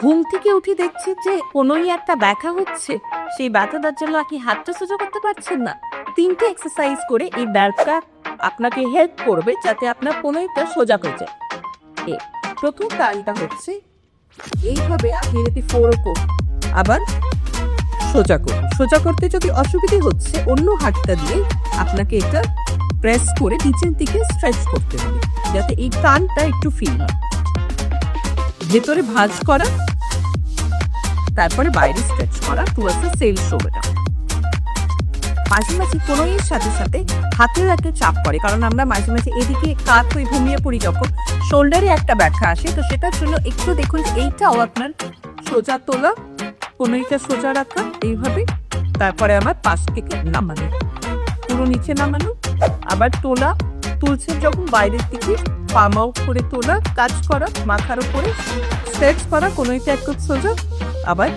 ঘুম থেকে উঠে দেখছি যে কোনোই একটা ব্যথা হচ্ছে। সেই ব্যথাটার জন্য আপনি হাতটা সোজা করতে পারছেন না। তিনটে এক্সারসাইজ করে এই ব্যাথা আপনাকে হেল্প করবে যাতে আপনার কোনোইটা সোজা হয়ে যায়। প্রথম কারণটা হচ্ছে এইভাবে আপনি যদি ফোর করুন আবার সোজা করুন সোজা করতে যদি অসুবিধে হচ্ছে, অন্য হাতটা দিয়ে আপনাকে এটা প্রেস করে নিচের দিকে স্ট্রেচ করতে হবে, যাতে এই টানটা একটু ফিল হয়। ভেতরে ভাঁজ করা তারপরে বাইরে স্ট্রেচ করা টুয়ার্ডস দ্য সেল শোল্ডার মাঝে মাঝে কোনো এর সাথে সাথে হাতের একটা চাপ পড়ে, কারণ আমরা মাঝে মাঝে এদিকে কাত হয়ে ঘুমিয়ে পড়ি যখন শোল্ডারে একটা ব্যাখ্যা আসে, তো সেটার জন্য একটু দেখুন এইটাও আপনার সোজা তোলা, কোনো সোজা রাখা, এইভাবে। তারপরে আমার পাশ থেকে নামানো। পুরো নিচে নামানো, আবার তোলা তুলছে যখন বাইরের দিকে পাম আউট করে তোলা, কাজ করা, মাথার উপরে স্ট্রেচ করা, কোনো একটা এক সোজা আবার